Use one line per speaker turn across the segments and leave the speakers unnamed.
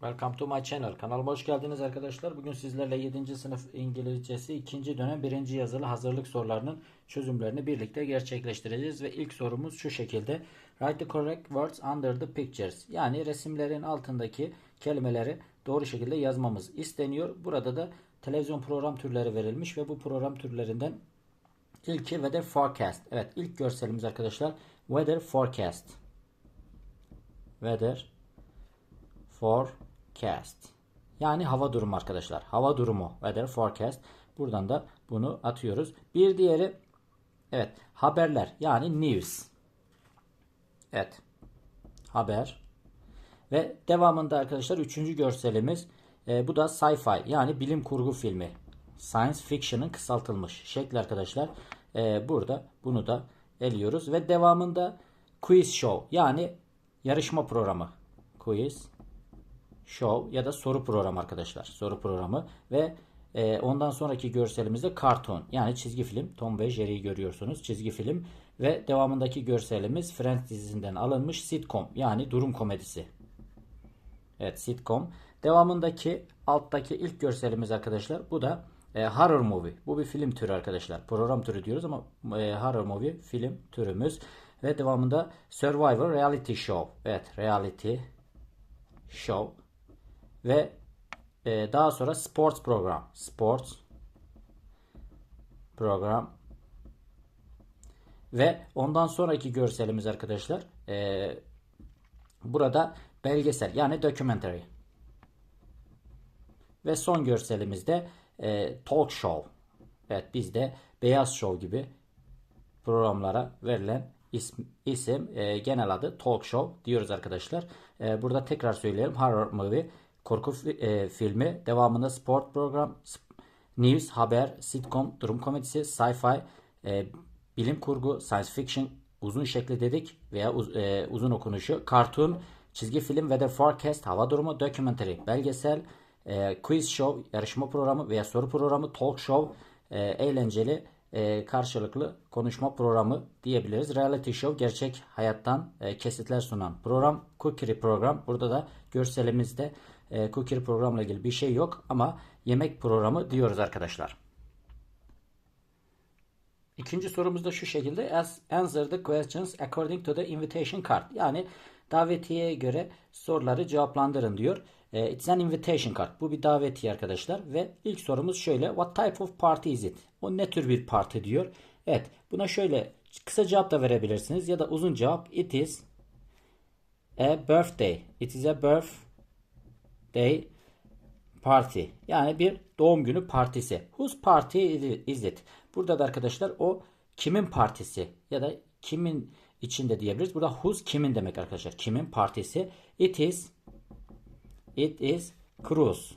Welcome to my channel. Kanalıma hoş geldiniz arkadaşlar. Bugün sizlerle 7. sınıf İngilizcesi 2. dönem 1. yazılı hazırlık sorularının çözümlerini birlikte gerçekleştireceğiz. Ve ilk sorumuz şu şekilde. Write the correct words under the pictures. Yani resimlerin altındaki kelimeleri doğru şekilde yazmamız isteniyor. Burada da televizyon program türleri verilmiş ve bu program türlerinden ilki weather forecast. Evet ilk görselimiz arkadaşlar weather forecast. Weather forecast. Yani hava durumu arkadaşlar. Hava durumu weather forecast. Buradan da bunu atıyoruz. Bir diğeri evet haberler yani news. Evet. Haber. Ve devamında arkadaşlar üçüncü görselimiz e, bu da sci-fi yani bilim kurgu filmi. Science fiction'ın kısaltılmış şekli arkadaşlar. E, burada bunu da eliyoruz ve devamında quiz show yani yarışma programı. Quiz show ya da soru programı arkadaşlar. Soru programı ve e, ondan sonraki görselimizde cartoon yani çizgi film. Tom ve Jerry'yi görüyorsunuz. Çizgi film ve devamındaki görselimiz Friends dizisinden alınmış sitcom yani durum komedisi. Evet sitcom. Devamındaki alttaki ilk görselimiz arkadaşlar bu da e, horror movie. Bu bir film türü arkadaşlar. Program türü diyoruz ama e, horror movie film türümüz. Ve devamında Survivor Reality Show. Evet reality show. Ve e, daha sonra sports program. Sports program. Ve ondan sonraki görselimiz arkadaşlar e, burada belgesel yani documentary. Ve son görselimizde e, talk show. Evet bizde beyaz show gibi programlara verilen isim, isim e, genel adı talk show diyoruz arkadaşlar. E, burada tekrar söyleyelim horror movie korku e, filmi devamında sport program news haber sitcom durum komedisi sci-fi e, bilim kurgu science fiction uzun şekli dedik veya uz, e, uzun okunuşu cartoon çizgi film de forecast hava durumu documentary belgesel e, quiz show yarışma programı veya soru programı talk show e, eğlenceli e, karşılıklı konuşma programı diyebiliriz. Reality show gerçek hayattan e, kesitler sunan program. Cookery program. Burada da görselimizde e, cookery programla ilgili bir şey yok ama yemek programı diyoruz arkadaşlar. İkinci sorumuz da şu şekilde. As answer the questions according to the invitation card. Yani davetiyeye göre soruları cevaplandırın diyor. E, it's an invitation card. Bu bir davetiye arkadaşlar. Ve ilk sorumuz şöyle. What type of party is it? O ne tür bir parti diyor. Evet. Buna şöyle kısa cevap da verebilirsiniz. Ya da uzun cevap. It is a birthday. It is a birthday party. Yani bir doğum günü partisi. Whose party is it? Burada da arkadaşlar o kimin partisi ya da kimin içinde diyebiliriz. Burada whose kimin demek arkadaşlar. Kimin partisi. It is It is cruise.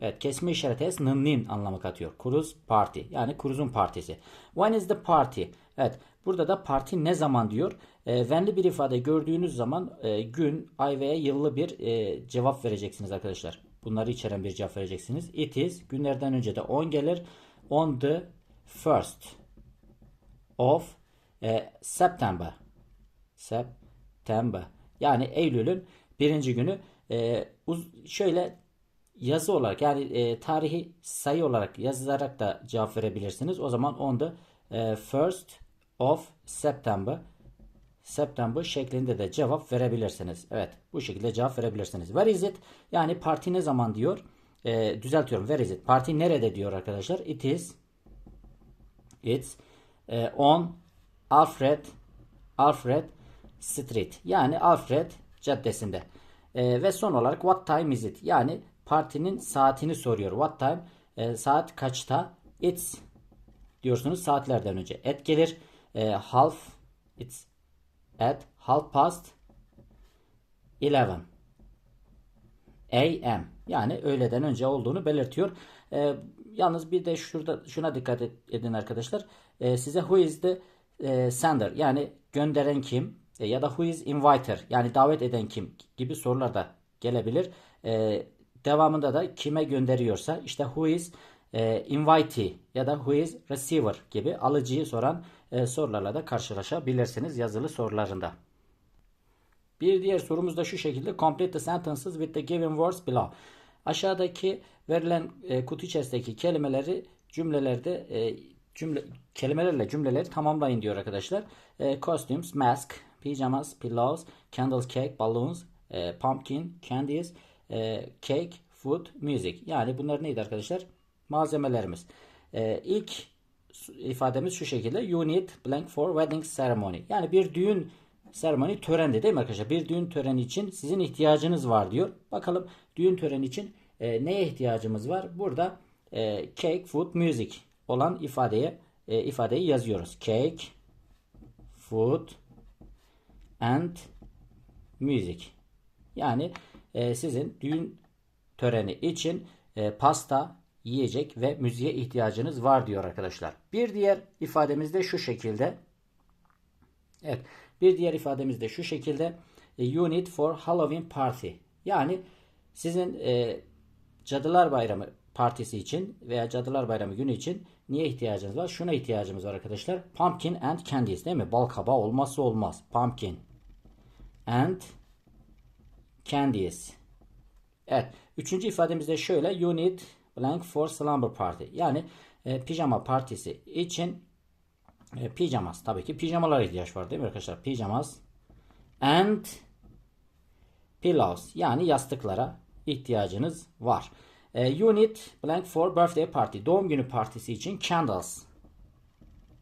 Evet kesme işareti s nın anlamı katıyor. Cruise party yani cruise'un partisi. When is the party? Evet burada da parti ne zaman diyor. E, when'li bir ifade gördüğünüz zaman e, gün, ay veya yıllı bir e, cevap vereceksiniz arkadaşlar. Bunları içeren bir cevap vereceksiniz. It is günlerden önce de on gelir. On the first of e, September. September. Yani Eylül'ün birinci günü e, uz, şöyle yazı olarak yani e, tarihi sayı olarak yazarak da cevap verebilirsiniz. O zaman on the e, first of September September şeklinde de cevap verebilirsiniz. Evet bu şekilde cevap verebilirsiniz. Where is it? Yani parti ne zaman diyor. E, düzeltiyorum. Where is it? Parti nerede diyor arkadaşlar. It is It's e, on Alfred Alfred Street. Yani Alfred caddesinde. E, ve son olarak what time is it? Yani partinin saatini soruyor. What time? E, saat kaçta? It's diyorsunuz saatlerden önce. At gelir. E, half it's at half past 11 a.m. Yani öğleden önce olduğunu belirtiyor. E, yalnız bir de şurada şuna dikkat edin arkadaşlar. E, size who is the e, sender yani gönderen kim? E, ya da who is inviter yani davet eden kim gibi sorular da gelebilir. E, devamında da kime gönderiyorsa işte who is e, invitee ya da who is receiver gibi alıcıyı soran e, sorularla da karşılaşabilirsiniz yazılı sorularında. Bir diğer sorumuz da şu şekilde. Complete the sentences with the given words below. Aşağıdaki verilen e, kutu içerisindeki kelimeleri cümlelerde e, cümle kelimelerle cümleleri tamamlayın diyor arkadaşlar. E, costumes, mask, pajamas, pillows, candles, cake, balloons, e, pumpkin, candies, e, cake, food, music. Yani bunlar neydi arkadaşlar? Malzemelerimiz. E, ilk ifademiz şu şekilde. You need blank for wedding ceremony. Yani bir düğün seremoni törende değil mi arkadaşlar? Bir düğün töreni için sizin ihtiyacınız var diyor. Bakalım düğün töreni için e, neye ihtiyacımız var? Burada e, cake, food, music olan ifadeye e, ifadeyi yazıyoruz. Cake, food and music. Yani e, sizin düğün töreni için e, pasta, yiyecek ve müziğe ihtiyacınız var diyor arkadaşlar. Bir diğer ifademiz de şu şekilde. Evet. Bir diğer ifademiz de şu şekilde. Unit for Halloween Party. Yani sizin e, Cadılar Bayramı partisi için veya Cadılar Bayramı günü için niye ihtiyacınız var? Şuna ihtiyacımız var arkadaşlar. Pumpkin and candies değil mi? Bal kabağı olmazsa olmaz. Pumpkin and candies. Evet. Üçüncü ifademiz de şöyle. You need blank for slumber party. Yani e, pijama partisi için e, pijamas. Tabii ki pijamalara ihtiyaç var değil mi arkadaşlar? Pijamas and pillows. Yani yastıklara ihtiyacınız var. E, unit blank for birthday party. Doğum günü partisi için candles.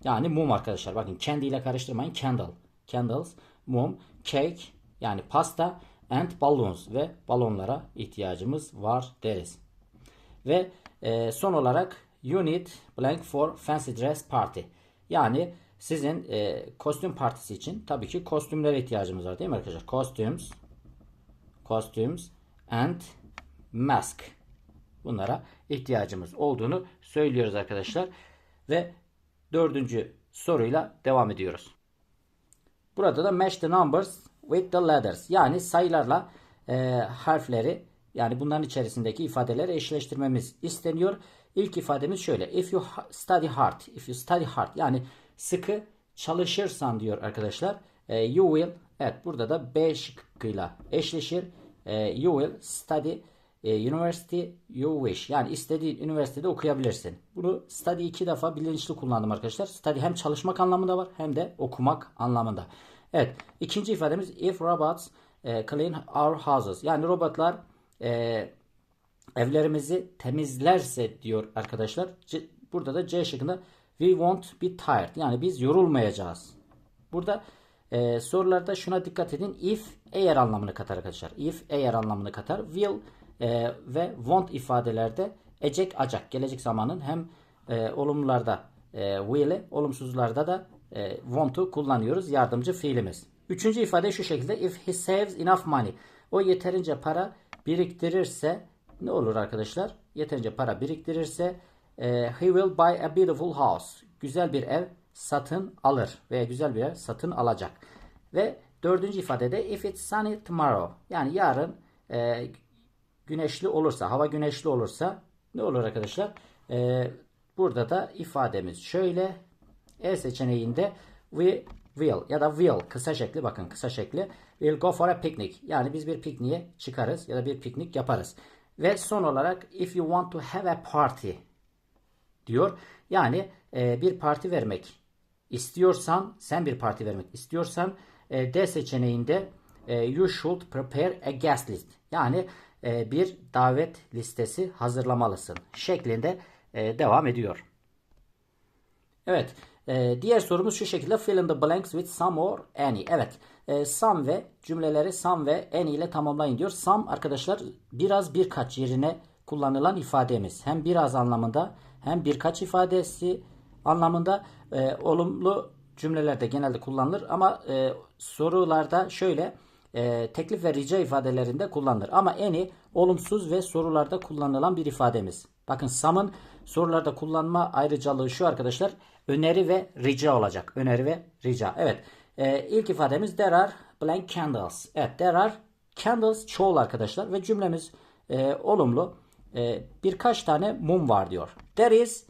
Yani mum arkadaşlar. Bakın candy ile karıştırmayın. Candle. Candles, mum, cake yani pasta and balloons ve balonlara ihtiyacımız var deriz. Ve e, son olarak unit blank for fancy dress party. Yani sizin e, kostüm partisi için tabii ki kostümlere ihtiyacımız var değil mi arkadaşlar? Costumes, costumes and mask. Bunlara ihtiyacımız olduğunu söylüyoruz arkadaşlar. Ve dördüncü soruyla devam ediyoruz. Burada da match the numbers with the letters. Yani sayılarla e, harfleri yani bunların içerisindeki ifadeleri eşleştirmemiz isteniyor. İlk ifademiz şöyle. If you study hard. If you study hard. Yani sıkı çalışırsan diyor arkadaşlar. E, you will. Evet burada da B şıkkıyla eşleşir. E, you will study e, university you wish. Yani istediğin üniversitede okuyabilirsin. Bunu study iki defa bilinçli kullandım arkadaşlar. Study hem çalışmak anlamında var hem de okumak anlamında. Evet. ikinci ifademiz if robots clean our houses. Yani robotlar e, evlerimizi temizlerse diyor arkadaşlar. C, burada da C şıkkında we won't be tired. Yani biz yorulmayacağız. Burada e, sorularda şuna dikkat edin. If eğer anlamını katar arkadaşlar. If eğer anlamını katar. Will e, ve won't ifadelerde ecek acak gelecek zamanın hem e, olumlularda e, will'i olumsuzlarda da e, want'u kullanıyoruz yardımcı fiilimiz. Üçüncü ifade şu şekilde if he saves enough money o yeterince para biriktirirse ne olur arkadaşlar? Yeterince para biriktirirse e, he will buy a beautiful house. Güzel bir ev satın alır veya güzel bir ev satın alacak. Ve dördüncü ifadede if it's sunny tomorrow yani yarın e, güneşli olursa hava güneşli olursa ne olur arkadaşlar? E, burada da ifademiz şöyle E seçeneğinde we will ya da will kısa şekli bakın kısa şekli will go for a picnic yani biz bir pikniğe çıkarız ya da bir piknik yaparız. Ve son olarak if you want to have a party diyor. Yani e, bir parti vermek istiyorsan, sen bir parti vermek istiyorsan e, D seçeneğinde e, you should prepare a guest list. Yani e, bir davet listesi hazırlamalısın şeklinde e, devam ediyor. Evet. E, diğer sorumuz şu şekilde fill in the blanks with some or any. Evet. E, some ve cümleleri some ve any ile tamamlayın diyor. Some arkadaşlar biraz birkaç yerine kullanılan ifademiz. Hem biraz anlamında hem birkaç ifadesi anlamında e, olumlu cümlelerde genelde kullanılır ama e, sorularda şöyle e, teklif ve rica ifadelerinde kullanılır. Ama any olumsuz ve sorularda kullanılan bir ifademiz. Bakın some'ın sorularda kullanma ayrıcalığı şu arkadaşlar. Öneri ve rica olacak. Öneri ve rica. Evet. E, ilk ifademiz there are blank candles. Evet there are candles çoğul arkadaşlar ve cümlemiz e, olumlu. E, birkaç tane mum var diyor. There is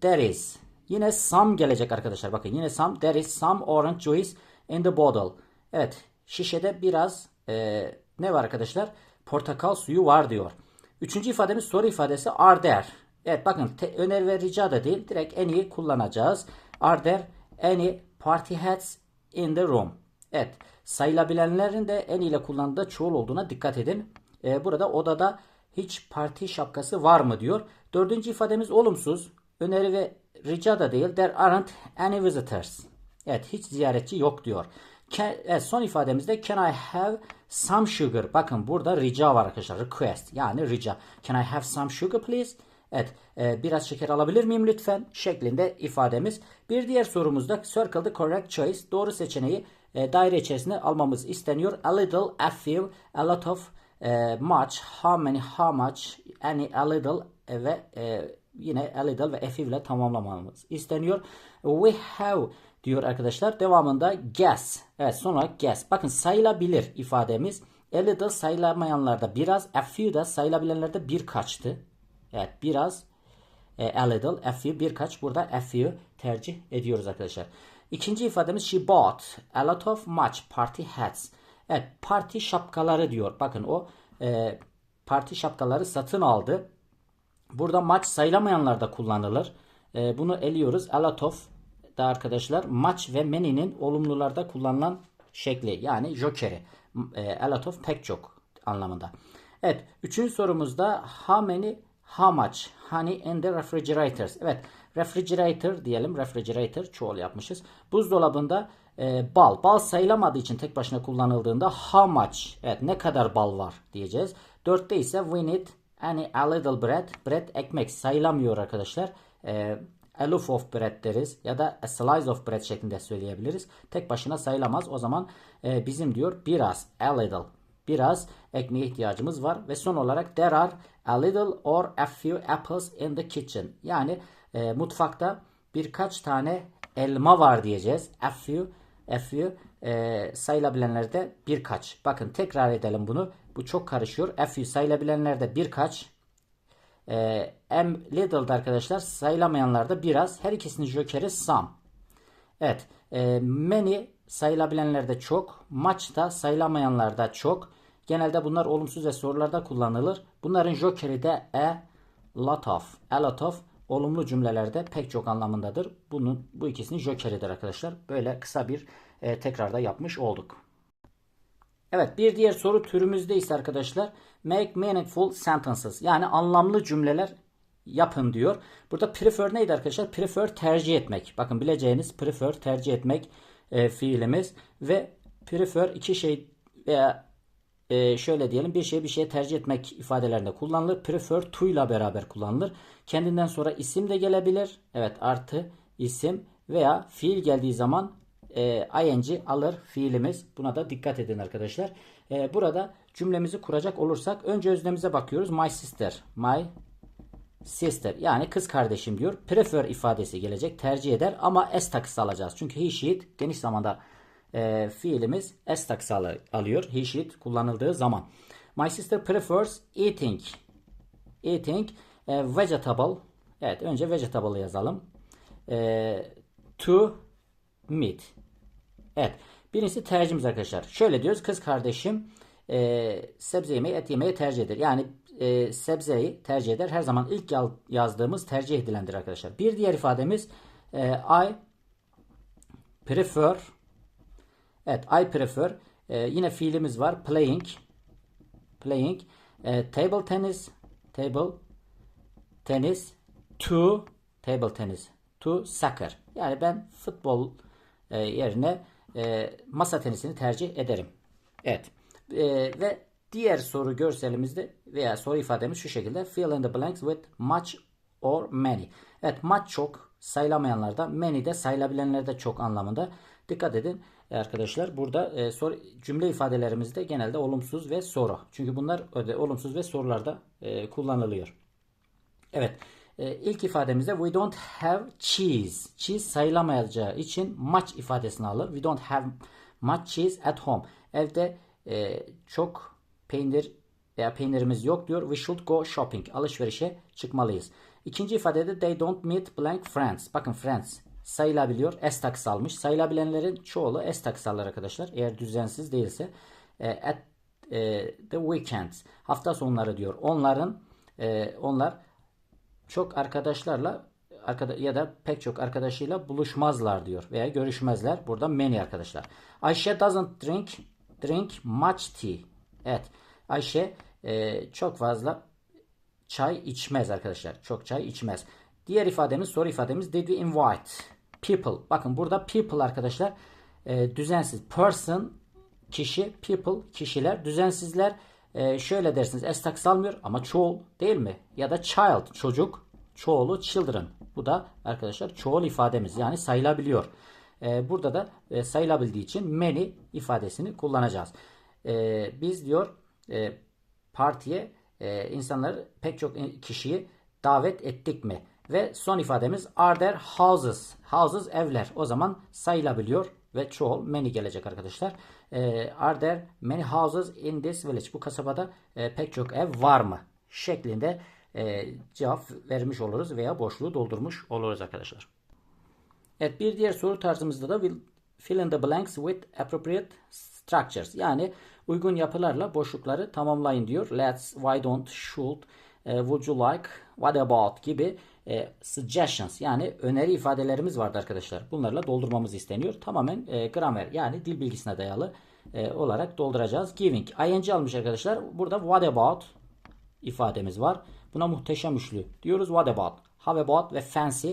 there is. Yine some gelecek arkadaşlar. Bakın yine some there is some orange juice in the bottle. Evet. şişede biraz e, ne var arkadaşlar? Portakal suyu var diyor. Üçüncü ifademiz soru ifadesi are there. Evet bakın te, öneri ve rica da değil. Direkt any'i kullanacağız. Are there any party hats in the room? Evet. Sayılabilenlerin de any ile kullandığı çoğul olduğuna dikkat edin. Ee, burada odada hiç parti şapkası var mı diyor. Dördüncü ifademiz olumsuz. Öneri ve rica da değil. There aren't any visitors. Evet hiç ziyaretçi yok diyor. Can, evet, son ifademizde can I have some sugar? Bakın burada rica var arkadaşlar. Request yani rica. Can I have some sugar please? Evet e, biraz şeker alabilir miyim lütfen? Şeklinde ifademiz. Bir diğer sorumuzda circle the correct choice. Doğru seçeneği e, daire içerisine almamız isteniyor. A little, a few, a lot of, e, much, how many, how much, any, a little e, ve e, yine a little ve a few ile tamamlamamız isteniyor. We have diyor arkadaşlar. Devamında guess. Evet son olarak guess. Bakın sayılabilir ifademiz. A little sayılamayanlarda biraz, a few da sayılabilenlerde birkaçtı. Evet biraz e, a little, a few birkaç. Burada a few tercih ediyoruz arkadaşlar. İkinci ifademiz she bought a lot of much party hats. Evet parti şapkaları diyor. Bakın o e, parti şapkaları satın aldı. Burada much sayılamayanlarda kullanılır. E, bunu eliyoruz. A lot of da arkadaşlar much ve many'nin olumlularda kullanılan şekli. Yani jokeri. E, a lot of pek çok anlamında. Evet. Üçüncü sorumuzda how many how much honey in the refrigerators. Evet. Refrigerator diyelim. Refrigerator çoğul yapmışız. Buzdolabında e, bal. Bal sayılamadığı için tek başına kullanıldığında how much. Evet ne kadar bal var diyeceğiz. Dörtte ise we need any a little bread. Bread ekmek sayılamıyor arkadaşlar. E, a loaf of bread deriz ya da a slice of bread şeklinde söyleyebiliriz. Tek başına sayılamaz. O zaman e, bizim diyor biraz a little biraz ekmeğe ihtiyacımız var ve son olarak there are a little or a few apples in the kitchen. Yani e, mutfakta birkaç tane elma var diyeceğiz. A few, a few e, sayılabilenlerde birkaç. Bakın tekrar edelim bunu. Bu çok karışıyor. A few sayılabilenlerde birkaç. E, am little'da arkadaşlar sayılamayanlarda biraz. Her ikisinin jokeri some. Evet. E, many sayılabilenlerde çok. Da sayılamayanlarda çok. Genelde bunlar olumsuz ve sorularda kullanılır. Bunların jokeri de a lot of. A lot of olumlu cümlelerde pek çok anlamındadır. Bunun bu ikisinin jokeridir arkadaşlar. Böyle kısa bir e, tekrarda yapmış olduk. Evet bir diğer soru türümüzde ise arkadaşlar make meaningful sentences yani anlamlı cümleler yapın diyor. Burada prefer neydi arkadaşlar? Prefer tercih etmek. Bakın bileceğiniz prefer tercih etmek e, fiilimiz ve prefer iki şey veya e, şöyle diyelim bir şey bir şeye tercih etmek ifadelerinde kullanılır. Prefer to ile beraber kullanılır. Kendinden sonra isim de gelebilir. Evet artı isim veya fiil geldiği zaman e, ing alır fiilimiz. Buna da dikkat edin arkadaşlar. E, burada cümlemizi kuracak olursak önce öznemize bakıyoruz. My sister. My sister yani kız kardeşim diyor. Prefer ifadesi gelecek. Tercih eder ama s takısı alacağız. Çünkü he, she, it geniş zamanda e, fiilimiz s takısı alıyor. He, she, it kullanıldığı zaman. My sister prefers eating. Eating e, vegetable. Evet önce vegetable yazalım. E, to meat. Evet. Birincisi tercihimiz arkadaşlar. Şöyle diyoruz. Kız kardeşim e, sebze yemeği, et yemeği tercih eder. Yani e, sebzeyi tercih eder. Her zaman ilk yazdığımız tercih edilendir arkadaşlar. Bir diğer ifademiz e, I prefer Evet I prefer e, yine fiilimiz var. Playing playing e, table tennis table tennis to table tennis to soccer. Yani ben futbol e, yerine e, masa tenisini tercih ederim. Evet. E, ve diğer soru görselimizde veya soru ifademiz şu şekilde. Fill in the blanks with much or many. Evet much çok sayılamayanlarda many de sayılabilenlerde çok anlamında. Dikkat edin arkadaşlar. Burada e, soru, cümle ifadelerimizde genelde olumsuz ve soru. Çünkü bunlar öde, olumsuz ve sorularda e, kullanılıyor. Evet. E, ilk ifademizde we don't have cheese. Cheese sayılamayacağı için much ifadesini alır. We don't have much cheese at home. Evde e, çok peynir veya peynirimiz yok diyor. We should go shopping. Alışverişe çıkmalıyız. İkinci ifadede they don't meet blank friends. Bakın friends. sayılabiliyor. S takısı almış. Sayılabilenlerin çoğulu S takısı alır arkadaşlar. Eğer düzensiz değilse. E, at e, the weekends. Hafta sonları diyor. Onların e, onlar çok arkadaşlarla arkada ya da pek çok arkadaşıyla buluşmazlar diyor veya görüşmezler. Burada many arkadaşlar. Ayşe doesn't drink drink much tea. Evet. Ayşe e, çok fazla çay içmez arkadaşlar. Çok çay içmez. Diğer ifademiz soru ifademiz did we invite people. Bakın burada people arkadaşlar e, düzensiz. Person kişi, people kişiler, düzensizler e, şöyle dersiniz. S takısı almıyor ama çoğul değil mi? Ya da child çocuk, çoğulu children. Bu da arkadaşlar çoğul ifademiz yani sayılabiliyor. E, burada da e, sayılabildiği için many ifadesini kullanacağız. E, biz diyor e, partiye e, insanları pek çok kişiyi davet ettik mi? Ve son ifademiz are there houses? Houses evler. O zaman sayılabiliyor ve çoğul many gelecek arkadaşlar. E, are there many houses in this village? Bu kasabada pek çok ev var mı? Şeklinde cevap vermiş oluruz veya boşluğu doldurmuş oluruz arkadaşlar. Evet bir diğer soru tarzımızda da will fill in the blanks with appropriate structures. Yani uygun yapılarla boşlukları tamamlayın diyor. Let's, why don't, should, e, would you like, what about gibi e, suggestions yani öneri ifadelerimiz vardı arkadaşlar. Bunlarla doldurmamız isteniyor. Tamamen e, gramer yani dil bilgisine dayalı e, olarak dolduracağız. Giving. ing almış arkadaşlar. Burada what about ifademiz var. Buna muhteşem üçlü diyoruz. What about, how about ve fancy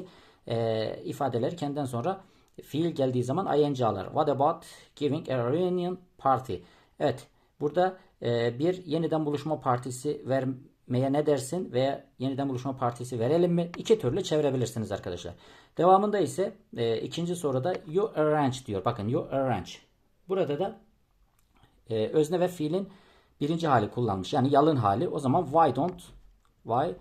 e, ifadeleri kendinden sonra fiil geldiği zaman ing alır. What about giving a reunion party? Evet. Burada e, bir yeniden buluşma partisi vermeye ne dersin veya yeniden buluşma partisi verelim mi? İki türlü çevirebilirsiniz arkadaşlar. Devamında ise e, ikinci soruda you arrange diyor. Bakın you arrange. Burada da e, özne ve fiilin birinci hali kullanmış. Yani yalın hali. O zaman why don't why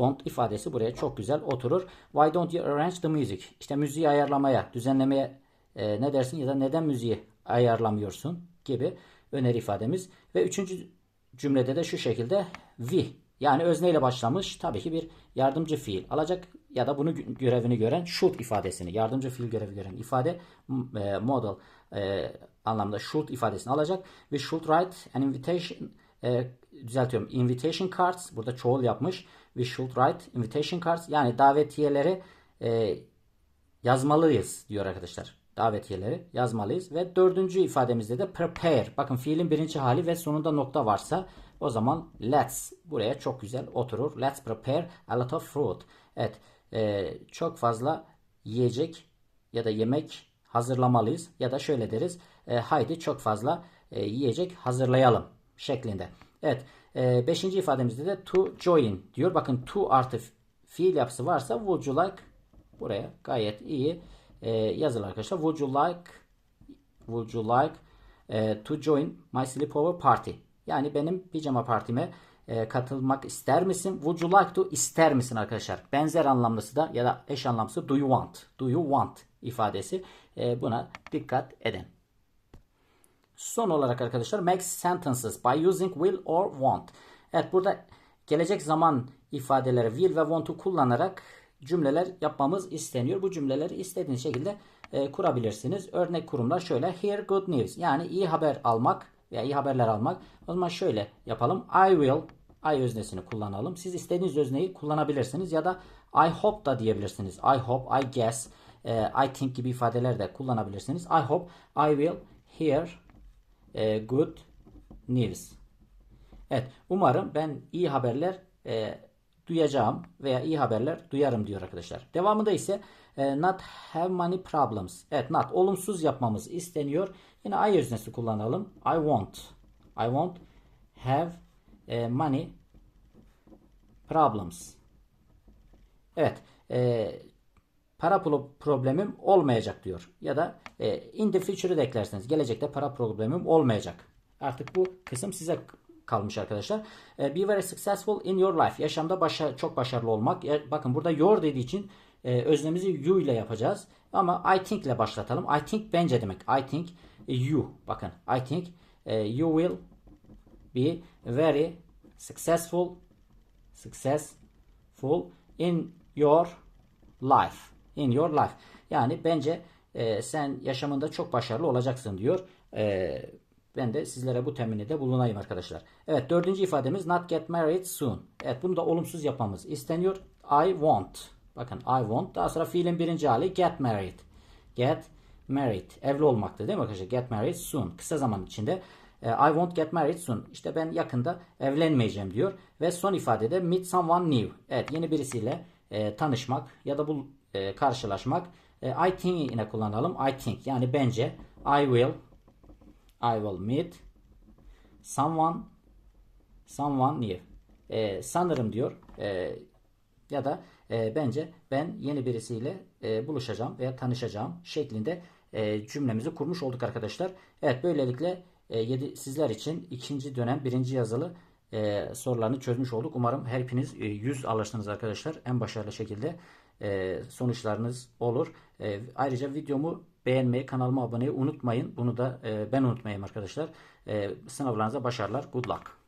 don't ifadesi buraya çok güzel oturur. Why don't you arrange the music? İşte müziği ayarlamaya, düzenlemeye e, ne dersin ya da neden müziği ayarlamıyorsun gibi öneri ifademiz. Ve üçüncü cümlede de şu şekilde we yani özneyle başlamış tabii ki bir yardımcı fiil alacak ya da bunu görevini gören should ifadesini yardımcı fiil görevi gören ifade e, model e, anlamda should ifadesini alacak ve should write an invitation e, düzeltiyorum invitation cards burada çoğul yapmış we should write invitation cards yani davetiyeleri e, yazmalıyız diyor arkadaşlar davetiyeleri yazmalıyız. Ve dördüncü ifademizde de prepare. Bakın fiilin birinci hali ve sonunda nokta varsa o zaman let's buraya çok güzel oturur. Let's prepare a lot of fruit. Evet e, çok fazla yiyecek ya da yemek hazırlamalıyız. Ya da şöyle deriz e, haydi çok fazla e, yiyecek hazırlayalım şeklinde. Evet e, beşinci ifademizde de to join diyor. Bakın to artı fiil yapısı varsa would you like buraya gayet iyi e, yazılı arkadaşlar. Would you like would you like e, to join my sleepover party? Yani benim pijama partime e, katılmak ister misin? Would you like to ister misin arkadaşlar? Benzer anlamlısı da ya da eş anlamlısı do you want? Do you want ifadesi. E, buna dikkat edin. Son olarak arkadaşlar make sentences by using will or want. Evet burada gelecek zaman ifadeleri will ve want'u kullanarak cümleler yapmamız isteniyor. Bu cümleleri istediğiniz şekilde e, kurabilirsiniz. Örnek kurumlar şöyle. Hear good news. Yani iyi haber almak veya iyi haberler almak. O zaman şöyle yapalım. I will I öznesini kullanalım. Siz istediğiniz özneyi kullanabilirsiniz ya da I hope da diyebilirsiniz. I hope, I guess, e, I think gibi ifadeler de kullanabilirsiniz. I hope I will hear e, good news. Evet, umarım ben iyi haberler e, duyacağım veya iyi haberler duyarım diyor arkadaşlar. Devamında ise e, not have money problems. Evet not olumsuz yapmamız isteniyor. Yine I öznesi kullanalım. I want. I want have e, money problems. Evet. E, para problemim olmayacak diyor. Ya da e, in the future'ı da eklerseniz gelecekte para problemim olmayacak. Artık bu kısım size kalmış arkadaşlar. E, be very successful in your life. Yaşamda başa, çok başarılı olmak. E, bakın burada your dediği için e, öznemizi you ile yapacağız. Ama I think ile başlatalım. I think bence demek. I think you. Bakın I think e, you will be very successful successful in your life. In your life. Yani bence e, sen yaşamında çok başarılı olacaksın diyor. E, ben de sizlere bu temini de bulunayım arkadaşlar. Evet dördüncü ifademiz not get married soon. Evet bunu da olumsuz yapmamız isteniyor. I want. Bakın I want. Daha sonra fiilin birinci hali get married. Get married. Evli olmaktı değil mi arkadaşlar? Get married soon. Kısa zaman içinde. E, I won't get married soon. İşte ben yakında evlenmeyeceğim diyor. Ve son ifadede meet someone new. Evet yeni birisiyle e, tanışmak ya da bu e, karşılaşmak. E, I think yine kullanalım. I think yani bence I will I will meet someone someone new. E, sanırım diyor. E, ya da e, bence ben yeni birisiyle e, buluşacağım veya tanışacağım şeklinde e, cümlemizi kurmuş olduk arkadaşlar. Evet böylelikle e, yedi, sizler için ikinci dönem birinci yazılı e, sorularını çözmüş olduk. Umarım hepiniz e, 100 alırsınız arkadaşlar. En başarılı şekilde e, sonuçlarınız olur. E, ayrıca videomu beğenmeyi, kanalıma abone olmayı unutmayın. Bunu da e, ben unutmayayım arkadaşlar. E, sınavlarınıza başarılar. Good luck.